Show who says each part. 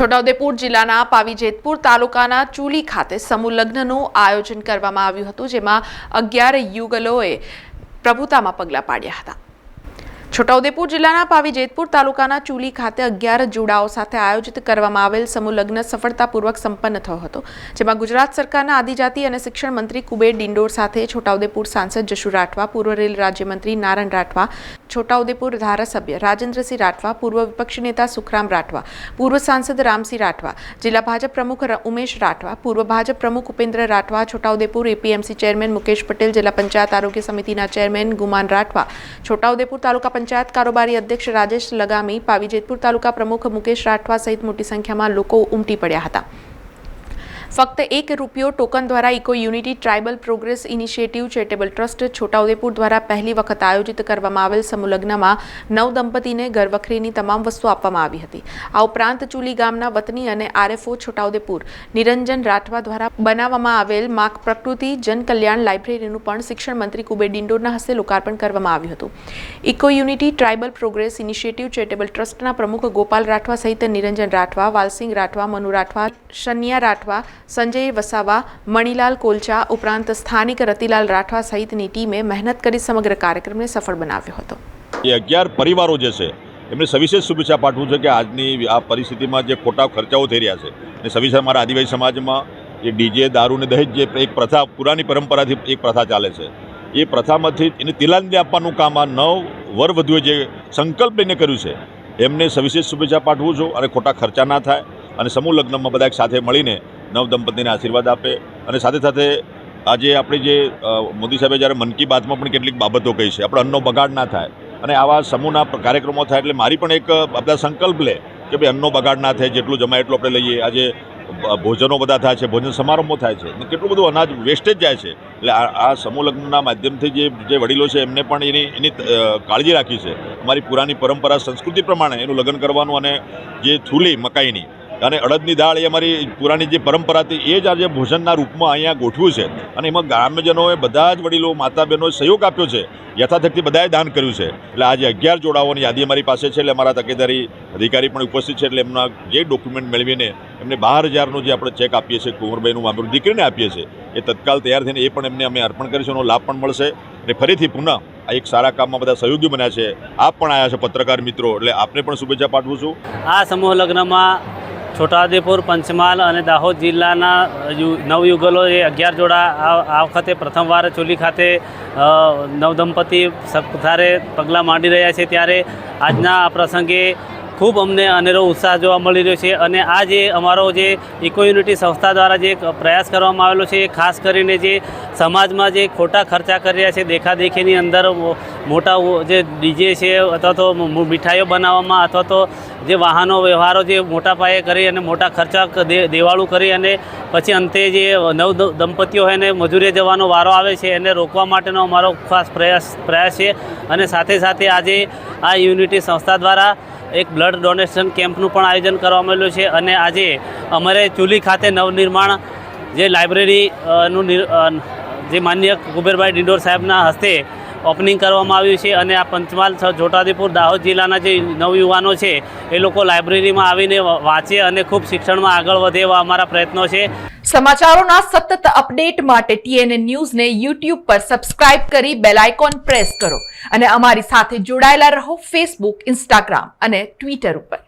Speaker 1: છોટાઉદેપુર જિલ્લાના પાવી જેતપુર તાલુકાના ચૂલી ખાતે સમૂહ લગ્નનું આયોજન કરવામાં આવ્યું હતું, જેમાં અગિયાર યુગલોએ પ્રભુતામાં પગલાં પાડ્યા હતા. છોટાઉદેપુર જિલ્લાના પાવી જેતપુર તાલુકાના ચૂલી ખાતે અગિયાર જોડાઓ સાથે આયોજિત કરવામાં આવેલ સમૂહ લગ્ન સફળતાપૂર્વક સંપન્ન થયો હતો, જેમાં ગુજરાત સરકારના આદિજાતિ અને શિક્ષણ મંત્રી કુબેર ડિંડોર સાથે છોટાઉદેપુર સાંસદ જશુ રાઠવા, પૂર્વ રેલ રાજ્યમંત્રી નારણ રાઠવા, છોટાઉદેપુર ધારાસભ્ય રાજેન્દ્રસિંહ રાઠવા, પૂર્વ વિપક્ષી નેતા સુખરામ રાઠવા, પૂર્વ સાંસદ રામસિંહ રાઠવા, જિલ્લા ભાજપ પ્રમુખ ઉમેશ રાઠવા, પૂર્વ ભાજપ પ્રમુખ ઉપેન્દ્ર રાઠવા, છોટાઉદેપુર એપીએમસી ચેરમેન મુકેશ પટેલ, જિલ્લા પંચાયત આરોગ્ય સમિતિના ચેરમેન ગુમાન રાઠવા, છોટાઉદેપુર તાલુકા પંચાયત કારોબારી અધ્યક્ષ રાજેશ લગામી, પાવી જેતપુર તાલુકા પ્રમુખ મુકેશ રાઠવા સહિત મોટી સંખ્યામાં લોકો ઉમટી પડ્યા હતા. ફક્ત એક રૂપિયો ટોકન દ્વારા eco unity tribal progress initiative charitable trust Chhotaudepur દ્વારા પહેલી વખત આયોજિત કરવામાં આવેલ સમૂહલગ્નમાં નવ દંપતીને ઘરવખરીની તમામ વસ્તુ આપવામાં આવી હતી. આ ઉપરાંત ચુલી ગામના વતની અને આરએફઓ છોટાઉદેપુર, નિરંજન રાઠવા દ્વારા બનાવવામાં આવેલ માક પ્રકૃતિ જન કલ્યાણ લાઇબ્રેરીનું પણ શિક્ષણ મંત્રી કુબેર ડિંડોરના હસ્તે લોકાર્પણ કરવામાં આવ્યું હતું. Eco unity tribal progress initiative charitable ટ્રસ્ટના પ્રમુખ ગોપાલ રાઠવા સહિત નિરંજન રાઠવા વાલસિંગ રાઠવા, મનુ રાઠવા, શનિયા રાઠવા સંજય વસાવા, મણિલાલ કોલચા ઉપરાંત સ્થાનિક રતિલાલ રાઠવા સહિતની ટીમે મહેનત કરી સમગ્ર કાર્યક્રમને સફળ બનાવ્યો હતો.
Speaker 2: એ અગિયાર પરિવારો જે છે, એમને સવિશેષ શુભેચ્છા પાઠવું છે કે આજની આ પરિસ્થિતિમાં જે ખોટા ખર્ચાઓ થઈ રહ્યા છે અને સવિશેષ અમારા આદિવાસી સમાજમાં એ ડીજે, દારૂ ને દહેજ જે એક પ્રથા, પુરાની પરંપરાથી એક પ્રથા ચાલે છે, એ પ્રથામાંથી એને તિલાંજલિ આપવાનું કામ આ નવ વર વધુએ જે સંકલ્પ લઈને કર્યું છે, એમને સવિશેષ શુભેચ્છા પાઠવું છું અને ખોટા ખર્ચા ના થાય અને સમૂહ લગ્નમાં બધા એક સાથે મળીને નવ દંપતીને આશીર્વાદ આપે અને સાથે સાથે આજે આપણી જે મોદી સાહેબે જ્યારે મન કી બાતમાં પણ કેટલીક બાબતો કહી છે, આપણે અન્નનો બગાડ ના થાય અને આવા સમૂહના કાર્યક્રમો થાય એટલે મારી પણ એક બધા સંકલ્પ લે કે ભાઈ અન્નનો બગાડ ના થાય, જેટલું જમાય એટલું આપણે લઈએ. આજે ભોજનો બધા થાય છે, ભોજન સમારંભો થાય છે, ને કેટલું બધું અનાજ વેસ્ટેજ જાય છે. એટલે આ સમૂહ લગ્નના માધ્યમથી જે જે વડીલો છે એમને પણ એની એની કાળજી રાખી છે. અમારી પુરાની પરંપરા, સંસ્કૃતિ પ્રમાણે એનું લગ્ન કરવાનું અને જે થૂલી મકાઈની અને અડદની દાળ એ અમારી પુરાણી જે પરંપરા હતી, એ જ આજે ભોજનના રૂપમાં અહીંયા ગોઠવ્યું છે. અને એમાં ગ્રામ્યજનોએ બધા જ વડીલો માતા બહેનોએ સહયોગ આપ્યો છે. યથાશક્તિ બધાએ દાન કર્યું છે. એટલે આજે અગિયાર જોડાઓની યાદી અમારી પાસે છે, એટલે અમારા તકેદારી અધિકારી પણ ઉપસ્થિત છે, એટલે એમના જે ડોક્યુમેન્ટ મેળવીને એમને બાર હજારનો જે આપણે ચેક આપીએ છીએ કુંવરબાઈનું મામલું દીકરીને આપીએ છીએ, એ તત્કાલ તૈયાર થઈને એ પણ એમને અમે અર્પણ કરીશું, એનો લાભ પણ મળશે. અને ફરીથી પુનઃ આ એક સારા કામમાં બધા સહયોગી બન્યા છે. આપ પણ આવ્યા છે, પત્રકાર મિત્રો, એટલે આપને પણ શુભેચ્છા પાઠવું છું.
Speaker 3: આ સમૂહ લગ્નમાં છોટાઉદેપુર, પંચમહાલ અને દાહોદ જિલ્લાના નવયુગલો એ અગિયાર જોડા આ આ વખતે પ્રથમવાર ચોલી ખાતે નવદંપતિ સત્તારે પગલાં માંડી રહ્યા છે ત્યારે આજના આ પ્રસંગે ખૂબ અમને અનેરો ઉત્સાહ જોવા મળી રહ્યો છે અને આ જે અમારો જે ઇકો યુનિટી સંસ્થા દ્વારા જે પ્રયાસ કરવામાં આવેલો છે એ ખાસ કરીને જે સમાજમાં જે ખોટા ખર્ચા કરી રહ્યા છે, દેખાદેખીની અંદર મોટા જે ડીજે છે અથવા તો મીઠાઈઓ બનાવવામાં અથવા તો જે વાહનો, વ્યવહારો જે મોટા પાયે કરી અને મોટા ખર્ચા દેવાળું કરી અને પછી અંતે જે નવ દંપતીઓ હોય એને મજૂરીએ જવાનો વારો આવે છે, એને રોકવા માટેનો અમારો ખાસ પ્રયાસ પ્રયાસ છે. અને સાથે સાથે આજે આ યુનિટી સંસ્થા દ્વારા એક બ્લડ ડોનેશન કેમ્પનું પણ આયોજન કરવામાં આવેલું છે. અને આજે અમારે ચૂલી ખાતે નવનિર્માણ જે લાઇબ્રેરીનું જે માન્ય કુબેરભાઈ ડિંડોર સાહેબના હસ્તે ઓપનિંગ કરવામાં આવ્યું છે અને આ પંચમહાલ જોટાદીપુર દાહોદ જિલ્લાના જે નવયુવાનો છે, એ લોકો લાઇબ્રેરીમાં આવીને વાંચે અને ખૂબ શિક્ષણમાં આગળ વધે એવા અમારા પ્રયત્નો છે.
Speaker 1: સમાચારોના સતત અપડેટ માટે ટીએનએ ન્યૂઝને યુટ્યુબ પર સબસ્ક્રાઇબ કરી બેલ આઇકોન પ્રેસ કરો અને અમારી સાથે જોડાયેલા રહો ફેસબુક, ઇન્સ્ટાગ્રામ અને ટ્વિટર ઉપર.